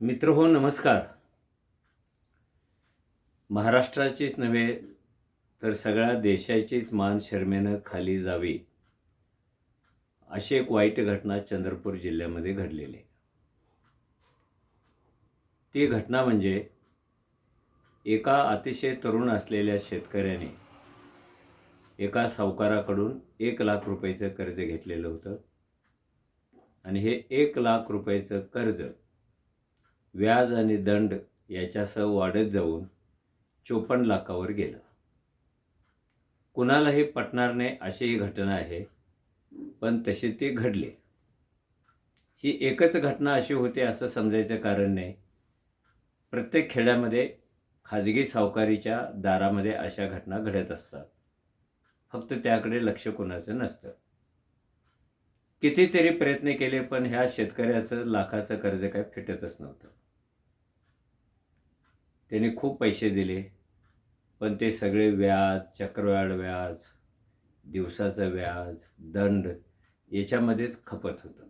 मित्र हो नमस्कार. महाराष्ट्राचीच नव्हे तर सगळ्या देशाचीच मान शर्मेनं खाली जावी अशी एक वाईट घटना चंद्रपूर जिल्ह्यामध्ये घडलेली आहे. ती घटना म्हणजे एका अतिशय तरुण असलेल्या शेतकऱ्याने एका सावकाराकडून एक लाख रुपयाचं कर्ज घेतलेलं होतं. आणि हे एक लाख रुपयाचं कर्ज व्याज आणि दंड याच्यासह वाढत जाऊन चोपन्न लाखावर गेलं. कुणालाही पटणार नाही अशी ही घटना आहे पण तशी ती घडली. ही एकच घटना अशी होती असं समजायचं कारण नाही. प्रत्येक खेड्यामध्ये खाजगी सावकारीच्या दारामध्ये अशा घटना घडत असतात. फक्त त्याकडे लक्ष कोणाचं नसतं. कितीतरी प्रयत्न केले पण ह्या शेतकऱ्याचं लाखाचं कर्ज काय फिटतच नव्हतं. त्याने खूप पैसे दिले पण ते सगळे व्याज चक्रवाढ व्याज दिवसाचं व्याज दंड याच्यामध्येच खपत होतं.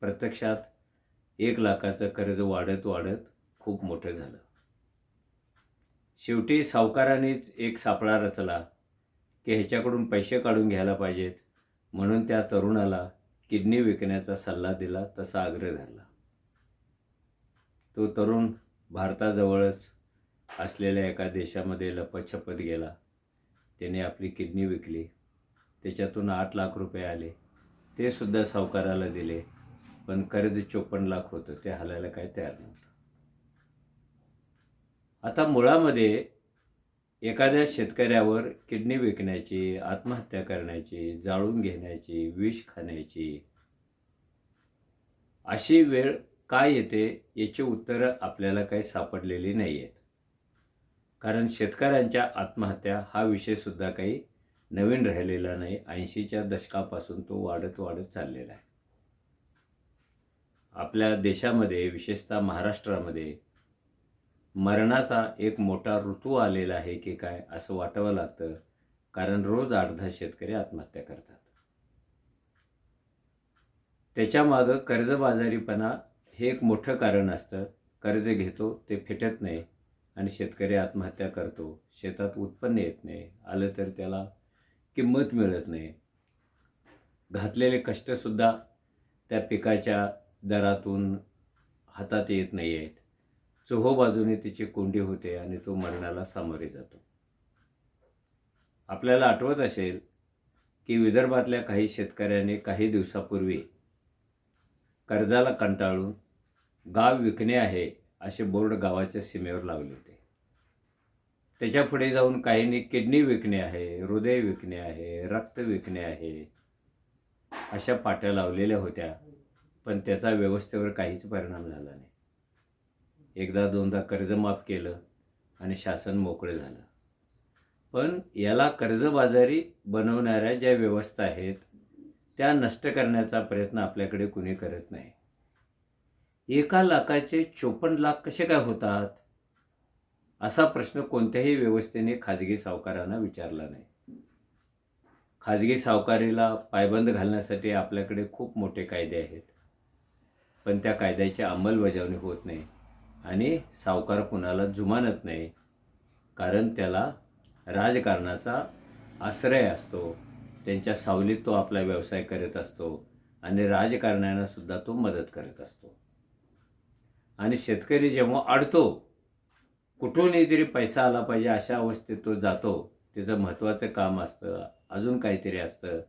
प्रत्यक्षात एक लाखाचं कर्ज वाढत वाढत खूप मोठं झालं. शेवटी सावकारानेच एक सापळा रचला की ह्याच्याकडून पैसे काढून घ्यायला पाहिजेत. म्हणून त्या तरुणाला किडनी विकण्याचा सल्ला दिला तसा आग्रह झाला तो तरुण भारताजवळच असलेल्या एका देशामध्ये लपतछपत गेला. त्याने आपली किडनी विकली. त्याच्यातून आठ लाख रुपये आले. ते सुद्धा सावकाराला दिले. पण कर्ज चोपन्न लाख होतं. ते हलायला काय तयार नव्हतं. आता मुळामध्ये एखाद्या शेतकऱ्यावर किडनी विकण्याची आत्महत्या करण्याची जाळून घेण्याची विष खाण्याची अशी वेळ काय येते याची उत्तरं आपल्याला काही सापडलेली नाही आहेत कारण शेतकऱ्यांच्या आत्महत्या हा विषयसुद्धा काही नवीन राहिलेला नाही. ऐंशीच्या दशकापासून तो वाढत वाढत चाललेला आहे. आपल्या देशामध्ये विशेषतः महाराष्ट्रामध्ये मरणाचा एक मोठा ऋतू आलेला आहे की काय असं वाटावं लागतं. कारण रोज अर्धा शेतकरी आत्महत्या करतात. त्याच्यामागं कर्जबाजारीपणा हे एक मोठं कारण असतं. कर्ज घेतो ते फिटत नाही. आणि शेतकरी आत्महत्या करतो. शेतात उत्पन्न येत नाही. आलं तर त्याला किंमत मिळत नाही. घातलेले कष्टसुद्धा त्या पिकाच्या दरातून हातात येत नाही आहेत चोहोबाजूने तिची कोंडी होते आणि तो मरणाला सामोरे जातो. आपल्याला आठवत असेल की विदर्भातल्या काही शेतकऱ्यांनी काही दिवसापूर्वी कर्जाला कंटाळून गाव विकणे आहे असे बोर्ड गावाच्या सीमेवर लावले होते. त्याच्या पुढे जाऊन काहींनी किडनी विकणे आहे हृदय विकणे आहे रक्त विकणे आहे अशा पाट्या लावलेल्या होत्या पण त्याचा व्यवस्थेवर काहीच परिणाम झाला नाही. एकदा दोनदा कर्ज माफ केलं आणि शासन मोकळं झालं. पण याला कर्जबाजारी बनवणाऱ्या ज्या व्यवस्था आहेत त्या नष्ट करण्याचा प्रयत्न आपल्याकडे कुणी करत नाही. एका लाखाचे चोपन्न लाख कसे काय होतात? असा प्रश्न कोणत्याही व्यवस्थेने खाजगी सावकारांना विचारला नाही. खाजगी सावकारीला पायबंद घालण्यासाठी आपल्याकडे खूप मोठे कायदे आहेत. पण त्या कायद्याची अंमलबजावणी होत नाही आणि सावकार कुणाला जुमानत नाही कारण त्याला राजकारणाचा आश्रय असतो. त्यांच्या सावलीत तो आपला व्यवसाय करत असतो आणि राजकारण्यांनासुद्धा तो मदत करत असतो. आणि शेतकरी जेव्हा अडतो कुठूनही तरी पैसा आला पाहिजे अशा अवस्थेत तो जातो. त्याचं महत्त्वाचं काम असतं अजून काहीतरी असतं.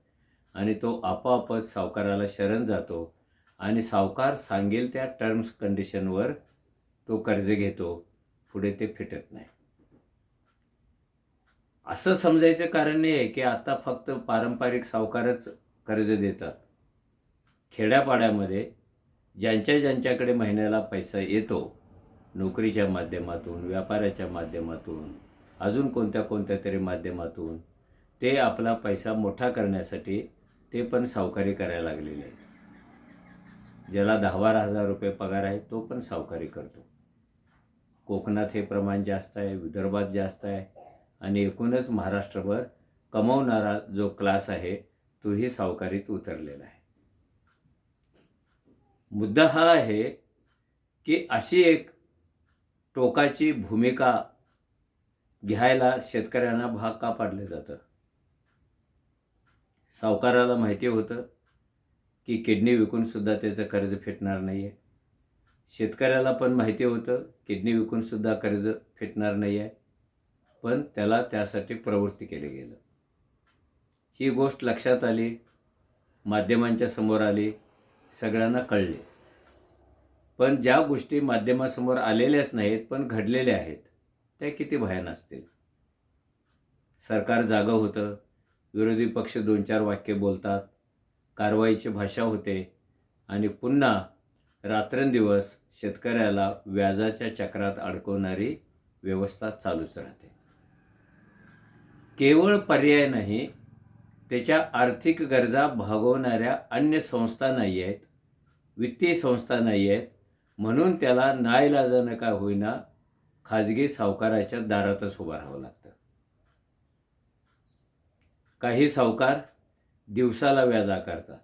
आणि तो आपोआपच सावकाराला शरण जातो. आणि सावकार सांगेल त्या टर्म्स कंडिशनवर तो कर्ज घेतो पुढे ते फिटत नाही. असं समजायचं कारण नाही आहे की आता फक्त पारंपरिक सावकारच कर्ज देतात. खेड्यापाड्यामध्ये ज्यांच्या ज्यांच्याकडे महिन्याला पैसा येतो नोकरीच्या माध्यमातून व्यापाराच्या माध्यमातून अजून कोणत्या कोणत्या तरी माध्यमातून ते आपला पैसा मोठा करण्यासाठी ते पण सावकारी करायला लागलेले आहेत. ज्याला दहा बारा हजार रुपये पगार आहे तो पण सावकारी करतो. कोकणात हे प्रमाण जास्त आहे विदर्भात जास्त आहे आणि एकूणच महाराष्ट्रभर कमवणारा जो क्लास आहे तोही सावकारीत उतरलेला आहे. मुद्दा हा आहे की अशी एक टोकाची भूमिका घ्यायला शेतकऱ्यांना भाग का पाडलं जातं? सावकाराला माहिती होतं की किडनी विकूनसुद्धा त्याचं कर्ज फिटणार नाही आहे शेतकऱ्याला पण माहिती होतं किडनी विकूनसुद्धा कर्ज फिटणार नाही आहे पण त्याला त्यासाठी प्रवृत्ती केली गेलं. ही गोष्ट लक्षात आली माध्यमांच्या समोर आली सगळ्यांना कळले. पण ज्या गोष्टी माध्यमासमोर आलेल्याच नाहीत पण घडलेल्या आहेत त्या किती भयान असतील? सरकार जागं होतं विरोधी पक्ष दोन चार वाक्य बोलतात कारवाईची भाषा होते आणि पुन्हा रात्रंदिवस शेतकऱ्याला व्याजाच्या चक्रात अडकवणारी व्यवस्था चालूच राहते. केवळ पर्याय नाही त्याच्या आर्थिक गरजा भागवणाऱ्या अन्य संस्था नाही आहेत वित्तीय संस्था नाही आहेत म्हणून त्याला नाईलाजानं काय होईना खाजगी सावकाराच्या दारातच उभं राहावं लागतं. काही सावकार दिवसाला व्याज आकारतात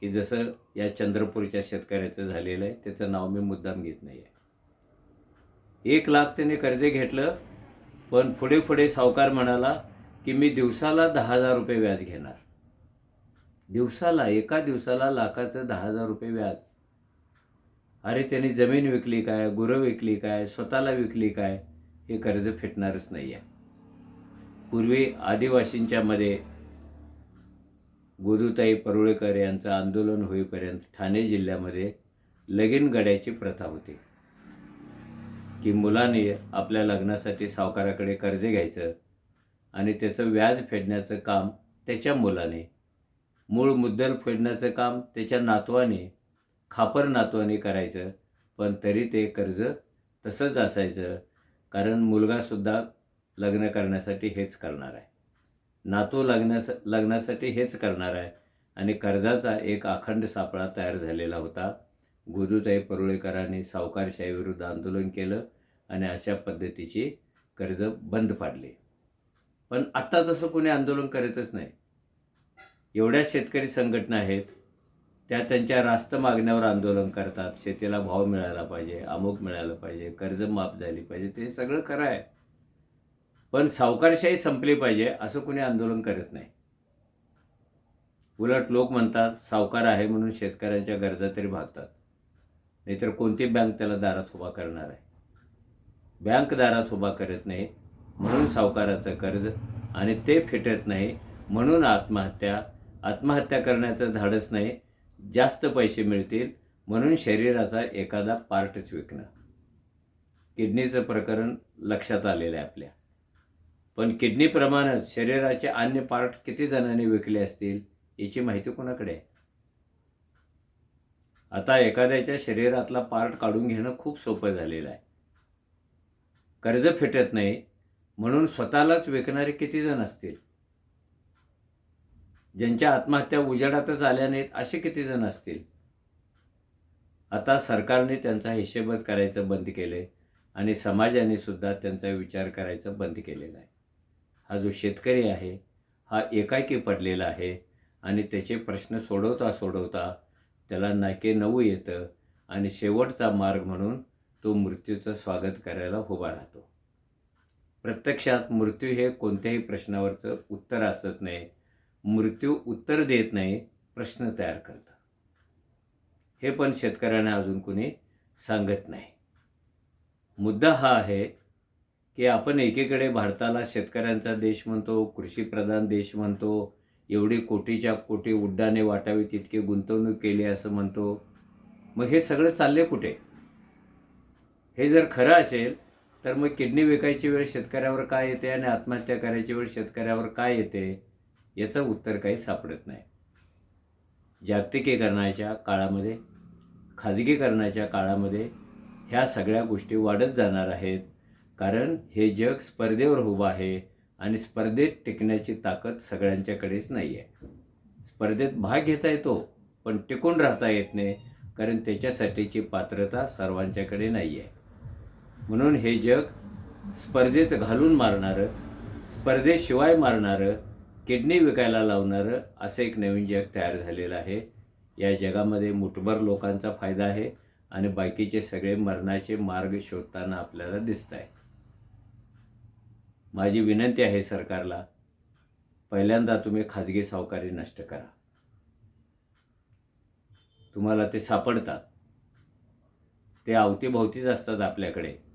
की जसं या चंद्रपूरच्या शेतकऱ्याचं झालेलं आहे त्याचं नाव मी मुद्दाम घेत नाही आहे. एक लाख त्याने कर्ज घेतलं पण पुढे पुढे सावकार म्हणाला की मी दिवसाला दहा हजार रुपये व्याज घेणार. दिवसाला एका दिवसाला लाखाचं दहा हजार रुपये व्याज. अरे त्यांनी जमीन विकली काय गुरं विकली काय स्वतःला विकली काय हे कर्ज फिटणारच नाही आहे पूर्वी आदिवासींच्यामध्ये गोदूताई परुळेकर यांचं आंदोलन होईपर्यंत ठाणे जिल्ह्यामध्ये लगीन गड्याची प्रथा होती. की मुलाने आपल्या लग्नासाठी सावकाराकडे कर्ज घ्यायचं आणि त्याचं व्याज फेडण्याचं काम त्याच्या मुलाने. मूळ मुद्दल फेडण्याचं काम त्याच्या नातवाने खापर नातवाने करायचं पण तरी ते कर्ज तसंच असायचं कारण मुलगासुद्धा लग्न करण्यासाठी हेच करणार आहे. नातू लग्नास लग्नासाठी हेच करणार आहे. आणि कर्जाचा एक अखंड सापळा तयार झालेला होता. गोदूताई परुळेकरांनी सावकारशाहीविरुद्ध आंदोलन केलं आणि अशा पद्धतीची कर्ज बंद पाडली. पण आत्ता तसं कोणी आंदोलन करतच नाही एवढ्या शेतकरी संघटना आहेत त्या त्यांच्या रास्त मागण्यावर आंदोलन करतात. शेतीला भाव मिळाला पाहिजे अमुक मिळालं पाहिजे कर्ज माफ झाली पाहिजे ते सगळं खरं आहे. पण सावकारशाही संपली पाहिजे असं कोणी आंदोलन करत नाही. उलट लोक म्हणतात सावकार आहे म्हणून शेतकऱ्यांच्या गरजा तरी भागतात. नाहीतर कोणती बँक त्याला दारात उभा करणार आहे? बँक दारात उभा करत नाही म्हणून सावकाराचं कर्ज आणि ते फेटत नाही म्हणून आत्महत्या आत्महत्या करण्याचं धाडस नाही जास्त पैसे मिळतील म्हणून शरीराचा एखादा पार्टच विकणं. किडनीचं प्रकरण लक्षात आलेलं आहे आपल्या. पण किडनीप्रमाणेच शरीराचे अन्य पार्ट किती जणांनी विकले असतील याची माहिती कोणाकडे? आहे आता एखाद्याच्या शरीरातला पार्ट काढून घेणं खूप सोपं झालेलं आहे. कर्ज फेटत नाही म्हणून स्वतःलाच विकणारे किती जण असतील? ज्यांच्या आत्महत्या उजेडातच आल्या नाहीत असे किती जण असतील? आता सरकारने त्यांचा हिशेबच करायचं बंद केले आणि समाजाने सुद्धा त्यांचा विचार करायचं बंद केलेला आहे. हा जो शेतकरी आहे हा एकाएकी पडलेला आहे आणि त्याचे प्रश्न सोडवता सोडवता त्याला नाके नऊ येतं आणि शेवटचा मार्ग म्हणून तो मृत्यूचं स्वागत करायला उभा राहतो. प्रत्यक्षात मृत्यू हे कोणत्याही प्रश्नावरचं उत्तर असत नाही. मृत्यू उत्तर देत नाही प्रश्न तयार करतं. हे पण शेतकऱ्यांना अजून कोणी सांगत नाही. मुद्दा हा आहे की आपण एकीकडे भारताला शेतकऱ्यांचा देश म्हणतो कृषीप्रधान देश म्हणतो एवढी कोटीच्या कोटी उड्डाणे वाटावी तितकी गुंतवणूक केली असं म्हणतो. मग हे सगळं चालले कुठे? हे जर खरं असेल तर मग किडनी विकायची वेळ शेतकऱ्यावर काय येते आणि आत्महत्या करायची वेळ शेतकऱ्यावर काय येते याचं उत्तर काही सापडत नाही. जागतिकीकरणाच्या काळामध्ये खाजगीकरणाच्या काळामध्ये ह्या सगळ्या गोष्टी वाढत जाणार आहेत. कारण हे जग स्पर्धेवर उभं आहे आणि स्पर्धेत टिकण्याची ताकद सगळ्यांच्याकडेच नाही आहे. स्पर्धेत भाग घेता येतो पण टिकून राहता येत नाही कारण त्याच्यासाठीची पात्रता सर्वांच्याकडे नाही आहे. म्हणून हे जग स्पर्धेत घालून मारणारं स्पर्धेशिवाय मारणारं किडनी विकायला लावणारं असं एक नवीन जग तयार झालेलं आहे. या जगामध्ये मुठभर लोकांचा फायदा आहे आणि बाकीचे सगळे मरणाचे मार्ग शोधताना आपल्याला दिसत आहे माझी विनंती आहे सरकारला पहिल्यांदा तुम्ही खाजगी सावकारी नष्ट करा. तुम्हाला ते सापडतात. ते अवतीभोवतीच असतात आपल्याकडे.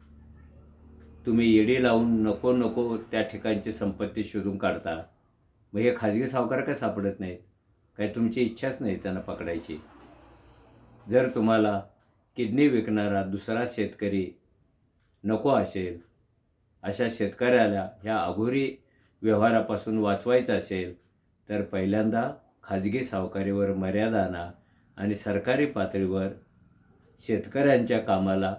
तुम्ही येडी लावून नको नको त्या ठिकाणची संपत्ती शोधून काढता. मग हे खाजगी सावकार का सापडत नाहीत? काही तुमची इच्छाच नाही त्यांना पकडायची. जर तुम्हाला किडनी विकणारा दुसरा शेतकरी नको असेल अशा शेतकऱ्याला ह्या अघोरी व्यवहारापासून वाचवायचं असेल तर पहिल्यांदा खाजगी सावकारीवर मर्यादा आणा आणि सरकारी पातळीवर शेतकऱ्यांच्या कामाला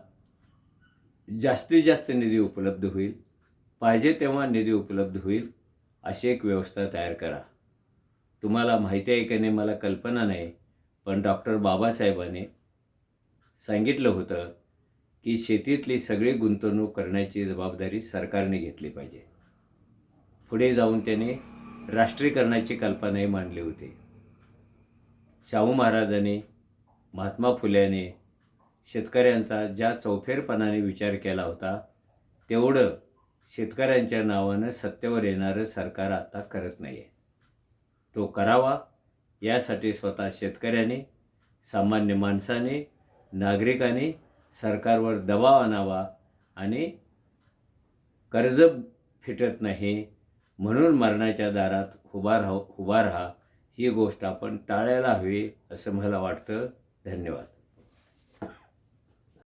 जास्तीत जास्त निधी उपलब्ध होईल. पाहिजे तेव्हा निधी उपलब्ध होईल अशी एक व्यवस्था तयार करा. तुम्हाला माहिती आहे की नाही मला कल्पना नाही पण डॉक्टर बाबासाहेबांनी सांगितलं होतं की शेतीतली सगळी गुंतवणूक करण्याची जबाबदारी सरकारने घेतली पाहिजे. पुढे जाऊन त्याने राष्ट्रीयकरणाची कल्पनाही मांडली होती. शाहू महाराजांनी महात्मा फुल्याने शेतकऱ्यांचा ज्या चौफेरपणाने विचार केला होता तेवढं शेतकऱ्यांच्या नावानं सत्तेवर येणारं सरकार आता करत नाही आहे तो करावा यासाठी स्वतः शेतकऱ्याने सामान्य माणसाने नागरिकाने सरकारवर दबाव आणावा आणि कर्ज फिटत नाही म्हणून मरणाच्या दारात उभा राह उभा राहा ही गोष्ट आपण टाळायला हवी असं मला वाटतं. धन्यवाद.